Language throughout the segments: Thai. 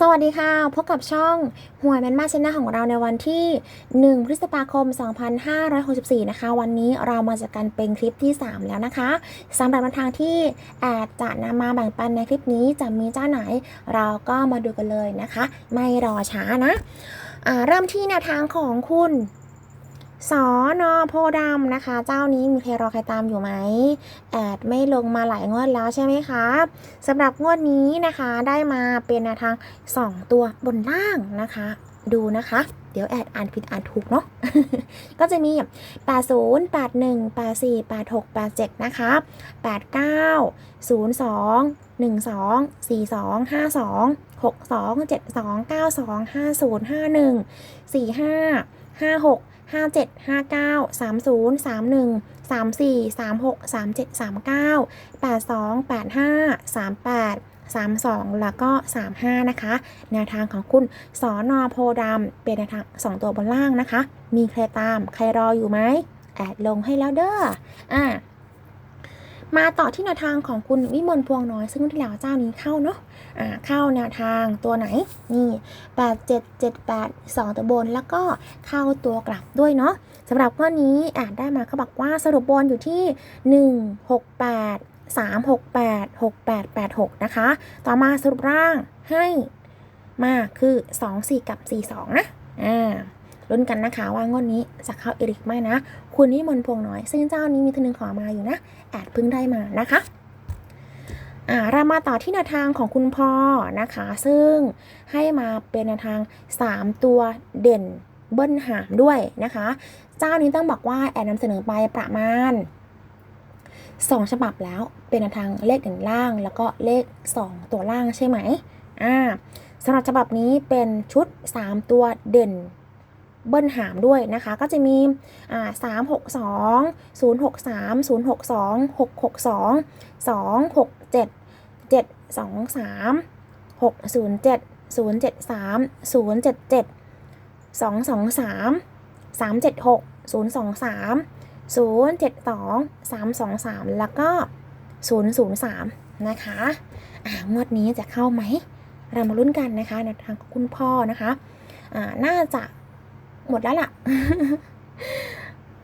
สวัสดีค่ะ พบกับช่องหวยแมนมาชนะของเราในวันที่ 1 พฤษภาคม 2564 นะคะ วันนี้เรามาจากกันเป็นคลิปที่ 3 แล้วนะคะสำหรับแนวทางที่แอดจะนำมาแบ่งปันในคลิปนี้จะมีเจ้าไหน เราก็มาดูกันเลยนะคะ ไม่รอช้านะะเริ่มที่แนวทางของคุณ สอนอโพดำนะคะ เจ้านี้มีใครรอใครตามอยู่ไหมแอดไม่ลงมาหลายงวดแล้วใช่ไหมคะสำหรับงวดนี้นะคะได้มาเป็นแนวทาง 2 ตัวบนล่างนะคะ ดูนะคะ เดี๋ยวแอดอ่านผิดอ่านถูกเนาะก็จะมี 80 81 84 86 87 นะคะ 89 02 12 42 52 62 72 92 50 51 45 56 57 59 30 31 34 36 37 39 82 85 38 32 แล้วก็ 35 นะคะ แนวทางของคุณสอนอโพดำเป็นแนวทาง 2 ตัวบนล่างนะคะ มีใครตาม ใครรออยู่ไหม แอดลงให้แล้วเด้อ อ่า มาต่อที่แนวทางของคุณวิมลพวงน้อย ซึ่งที่แล้วเจ้านี้เข้าเนาะอ่าเข้าแนวทางตัวไหนนี่8 7 7 8 2ตัวบนแล้วก็เข้าตัวกลับด้วยเนาะสำหรับข้อนี้อ่าได้มาเขาบอกว่าสรุปบนอยู่ที่1 6 8 3 6 8 6 8 8 6นะคะ ต่อมาสรุปร่างให้มาคือ2 4กับ4 2นะอ่า ลุ้นกันนะคะว่างวดนี้จะเข้าเอริกไหมนะ คุณนิมนต์พวงน้อย ซึ่งเจ้านี้มีทนึงขอมาอยู่นะแอดพิ่งได้มานะคะอ่าเรามาต่อที่แนวทางของคุณพ่อนะคะ ซึ่งให้มาเป็นแนวทาง 3 ตัวเด่นเบิ้ลหามด้วยนะคะ เจ้านี้ต้องบอกว่าแอดนำเสนอไปประมาณ2 ฉบับแล้วเป็นแนวทางเลขเด่นล่าง แล้วก็เลข 2 ตัวล่างใช่ไหมอ่าสำหรับฉบับนี้เป็นชุด 3 ตัวเด่น เบิ้ลหามด้วยนะคะ ก็จะมีสามหกสองศูนย์หกสามศูนย์หกสองหกหกสองสองหกเจ็ดเจ็ดสองสามหกศูนย์เจ็ดศูนย์เจ็ดสามศูนย์เจ็ดเจ็ดสองสองสามสามเจ็ดหกศูนย์สองสามศูนย์เจ็ดสองสามสองสามแล้วก็ศูนย์ศูนย์สามนะคะอ่างวดนี้จะเข้าไหม เรามาลุ้นกันนะคะในทางของคุณพ่อนะคะอ่าน่าจะ หมดแล้วล่ะ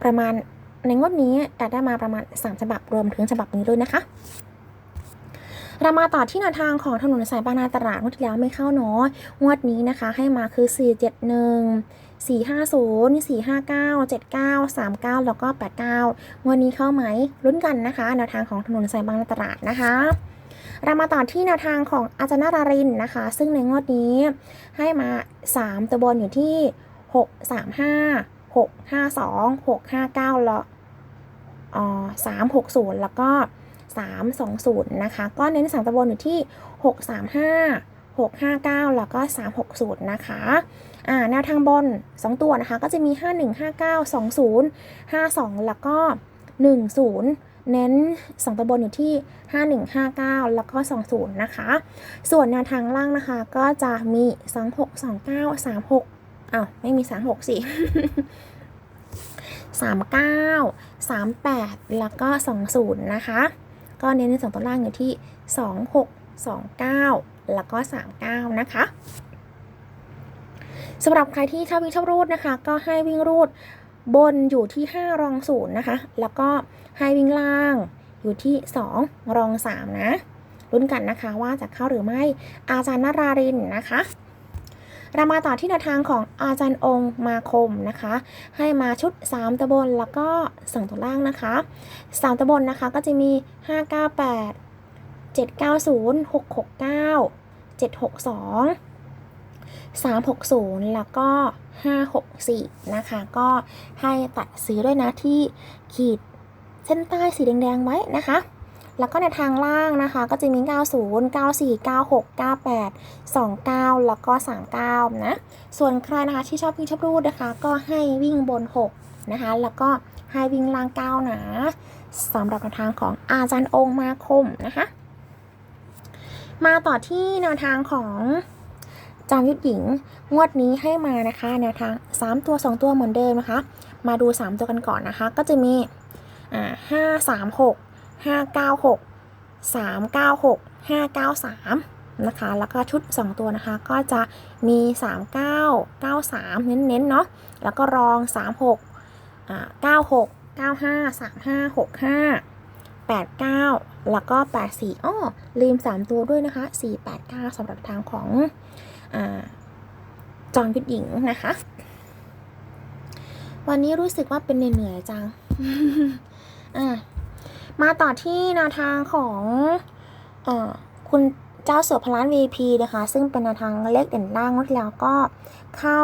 ประมาณในงวดนี้แอดได้มาประมาณสามฉบับรวมถึงฉบับนี้ด้วยนะคะ เรามาต่อที่แนวทางของถนนสายบางนาตราดงวดที่แล้วไม่เข้าเนาะงวดนี้นะคะ ให้มาคือ 4 7 1 4 5 0 4 5 9 7 9 3 9 แล้วก็ 89งวดนี้เข้าไหมลุ้นกันนะคะแนวทางของถนนสายบางนาตราดนะคะ เรามาต่อที่แนวทางของอาจารย์นารารินนะคะ ซึ่งในงวดนี้ให้มา 3 ตัวบนอยู่ที่ 6 3 5 6 5 2 6 5 9แล้วอ๋อ3 6 0แล้วก็3 2 0นะคะ ก็เน้น3ตัวบนอยู่ที่6 3 5 6 5 9แล้วก็3 6 0นะคะอ่าแนวทางบน2ตัวนะคะ ก็จะมี5 1 5 9 2 0 5 2แล้วก็1 0เน้น2ตัวบนอยู่ที่5159แล้วก็20นะคะ ส่วนแนวทางล่างนะคะ ก็จะมี26 29 36อ้า อ้าวไม่มี36สิ39 38แปดแล้วก็20นย์นะคะ ก็เน้นในสองตัวล่างอยู่ที่26 29แล้วก็39นะคะสำหรับใครที่ชอบวิ่งชอบรูดนะคะ ก็ให้วิ่งรูดบนอยู่ที่ 5 รองศูนย์นะคะ แล้วก็ให้วิ่งล่างอยู่ที่ 2 รอง 3 นะลุ้นกันนะคะว่าจะเข้าหรือไม่อาจารย์นารารินนะคะ เรามาต่อที่แนวทางของอาจารย์องค์มาคมนะคะ ให้มาชุด 3ตะบนแล้วก็2ตัวล่างนะคะ 3ตะบนนะคะก็จะมี 598 790 669 762 360 แล้วก็ 564 นะคะ ก็ให้ตัดซื้อด้วยนะที่ขีดเส้นใต้สีแดง ๆ ไว้นะคะ แล้วก็ในทางล่างนะคะก็จะมี 90 94 96 98 29 แล้วก็ 39 นะ ส่วนใครนะคะที่ชอบวิ่งชอบรูดนะคะ ก็ให้วิ่งบน 6 นะคะ แล้วก็ให้วิ่งล่าง 9 นะสำหรับแนวทางของอาจารย์องค์มาคมนะคะ มาต่อที่แนวทางของจางยุทธหญิงงวดนี้ให้มานะคะแนวทาง 3 ตัว 2 ตัวเหมือนเดิมนะคะ มาดู 3 ตัวกันก่อนนะคะ ก็จะมีอ่า5 3 6 596 396 5 9 3นะคะแล้วก็ชุด 2 ตัวนะคะก็จะมี 39 93 เน้นๆเนาะแล้วก็รอง 36อ่า96 95 35 65 89 แล้วก็ 84อ้อลืม 3 ตัวด้วยนะคะ 489สำหรับทางของอ่าจอห์นวิทย์หญิงนะคะ วันนี้รู้สึกว่าเป็นเหนื่อยๆจัง อะ มาต่อที่แนวทางของอคุณเจ้าเสือพลาน VP นะคะ ซึ่งเป็นแนวทางเลขเด่นล่างงวดแล้วก็เข้า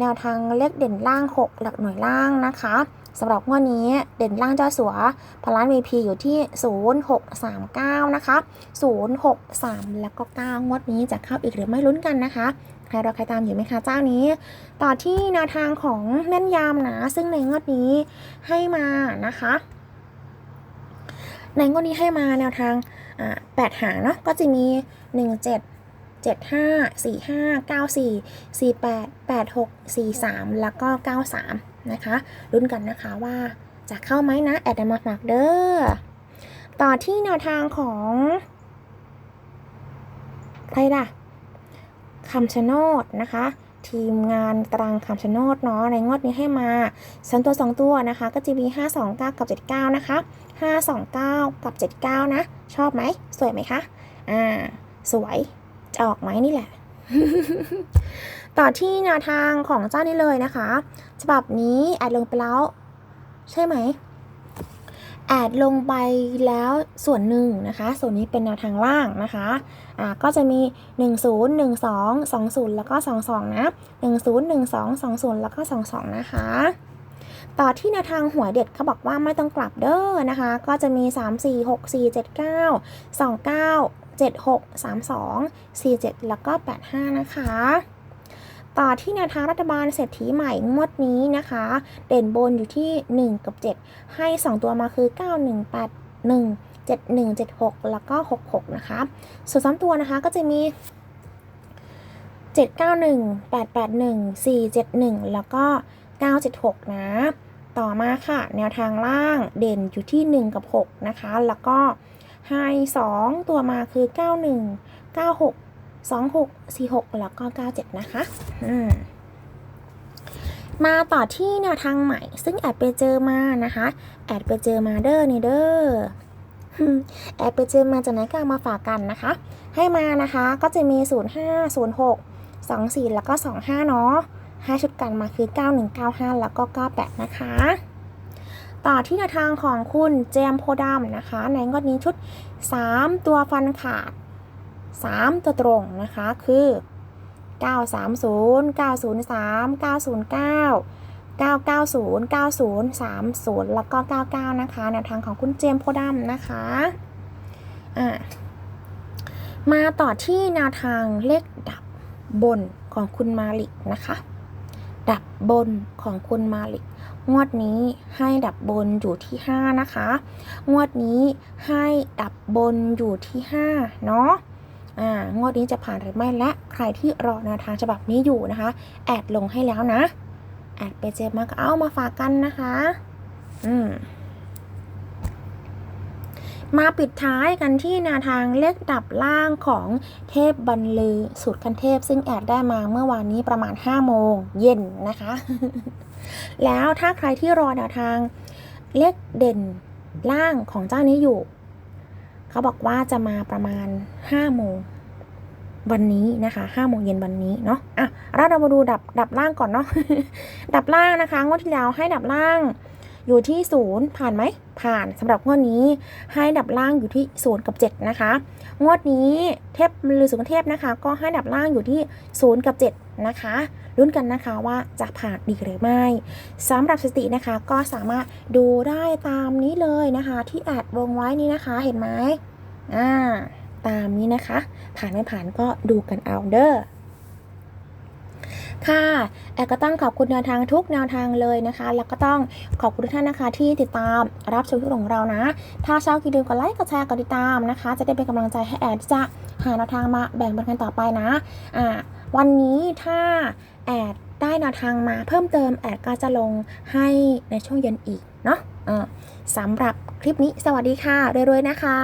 แนวทางเลขเด่นล่าง 6 หลักหน่วยล่างนะคะสำหรับงวดนี้เด่นล่างเจ้าสัวพลาน VP อยู่ที่ 0639 นะคะ 063 แล้วก็ 9 งวดนี้จะเข้าอีกหรือไม่ลุ้นกันนะคะ ใครรอใครตามอยู่ไหมคะเจ้านี้ ต่อที่แนวทางของแม่นยำนะ ซึ่งในงวดนี้ให้มานะคะ ในงวดนี้ให้มาแนวทางอ่าแปดหางเนาะก็จะมี 1 7 7 5 4 5 9 4 4 8 8 6 4 3 แล้วก็ 93 นะคะรุ่นกันนะคะว่าจะเข้าไหมนะ แอดมาฝากเด้อต่อที่แนวทางของใครล่ะคำชะโนดนะคะ ทีมงานตรังคำชะโนดเนาะในงวดนี้ให้มาสองตัวสองตัวนะคะ ก็จะมี 529 กับ 79 นะคะ 529 กับ 79 นะ ชอบไหม สวยไหมคะ อ่า สวย จะออกไหมนี่แหละ ต่อที่แนวทางของเจ้านี้เลยนะคะ ฉบับนี้แอดลงไปแล้ว ใช่ไหม แอดลงไปแล้วส่วนหนึ่งนะคะ ส่วนนี้เป็นแนวทางล่างนะคะ อ่า ก็จะมี 1 0 1 2 2 0 แล้วก็ 22 นะ 1 0 1 2 2 0 แล้วก็ 22 นะคะ ต่อที่แนวทางหัวเด็ดเขาบอกว่าไม่ต้องกลับเด้อนะคะ ก็จะมี 3 4 6 4 7 9 2 9 7 6 3 2 4 7 แล้วก็ 85 นะคะ ต่อที่แนวทางรัฐบาลเศรษฐีใหม่งวดนี้นะคะ เด่นบนอยู่ที่ 1 กับ 7 ให้ 2 ตัวมาคือ 9 1 8 1 7 1 7 6 แล้วก็ 66 นะคะ ส่วน3ตัวนะคะก็จะมี 791 881 471 แล้วก็ 976 นะ ต่อมาค่ะ แนวทางล่างเด่นอยู่ที่ 1 กับ 6 นะคะ แล้วก็ให้2ตัวมาคือ 91 96 26 46 แล้วก็ 97 นะคะ อืมมาต่อที่แนวทางใหม่ ซึ่งแอดไปเจอมานะคะ แอดไปเจอมาเด้อนี่เด้อแอดไปเจอมาจากไหนก็มาฝากกันนะคะ ให้มานะคะก็จะมี 05 06 24 แล้วก็ 25 เนาะ ห้าชุดกันมาคือ 9195 แล้วก็ 98 นะคะ ต่อที่แนวทางของคุณเจมโพดามนะคะ ในงวดนี้ชุด 3 ตัวฟันขาด 3 ตัวตรงนะคะคือ 930 903 909 990 9030 แล้วก็ 99 นะคะ แนวทางของคุณเจมโพดามนะคะอ่ามาต่อที่แนวทางเลขดับบนของคุณมาลิกนะคะ ดับบนของคุณมาลิก งวดนี้ให้ดับบนอยู่ที่ 5 นะคะ งวดนี้ให้ดับบนอยู่ที่5เนาะอ่างวดนี้จะผ่านหรือไม่และใครที่รอแนวทางฉบับนี้อยู่นะคะ แอดลงให้แล้วนะ แอดไปเจอมาก็เอามาฝากกันนะคะ อืม มาปิดท้ายกันที่แนวทางเลขดับล่างของเทพบรรลือสูตรคันเทพ ซึ่งแอดได้มาเมื่อวานนี้ประมาณ 5 โมงเย็นนะคะ แล้วถ้าใครที่รอแนวทางเลขเด่นล่างของเจ้านี้อยู่ เขาบอกว่าจะมาประมาณ 5 โมงวันนี้นะคะ5โมงเย็นวันนี้เนาะอะเรามาดูดับดับล่างก่อนเนาะ ดับล่างนะคะงวดที่แล้วให้ดับล่าง อยู่ที่ศูนย์ผ่านไหมผ่านสำหรับงวดนี้ให้ดับล่างอยู่ที่ศูนย์กับเจ็ดนะคะ งวดนี้เทพมลือสุนเทพนะคะ ก็ให้ดับล่างอยู่ที่ศูนย์กับเจ็ดนะคะรุ่นกันนะคะว่าจะผ่านดีหรือไม่สำหรับสตินะคะก็สามารถดูได้ตามนี้เลยนะคะ ที่แอดวงไว้นี้นะคะเห็นไหมอ่าตามนี้นะคะ ผ่านไม่ผ่านก็ดูกันเอาเด้อ ค่ะแอดก็ต้องขอบคุณแนวทางทุกแนวทางเลยนะคะ แล้วก็ต้องขอบคุณทุกท่านนะคะ ที่ติดตามรับชมคลิปของเรานะ ถ้าชอบคลิปลืมกดไลค์กดแชร์กดติดตามนะคะ จะได้เป็นกำลังใจให้แอดจะหาแนวทางมาแบ่งปันกันต่อไปนะอ่าวันนี้ถ้าแอดได้แนวทางมาเพิ่มเติมแอดก็จะลงให้ในช่วงเย็นอีกเนาะอ่าสำหรับคลิปนี้สวัสดีค่ะรวยๆนะคะ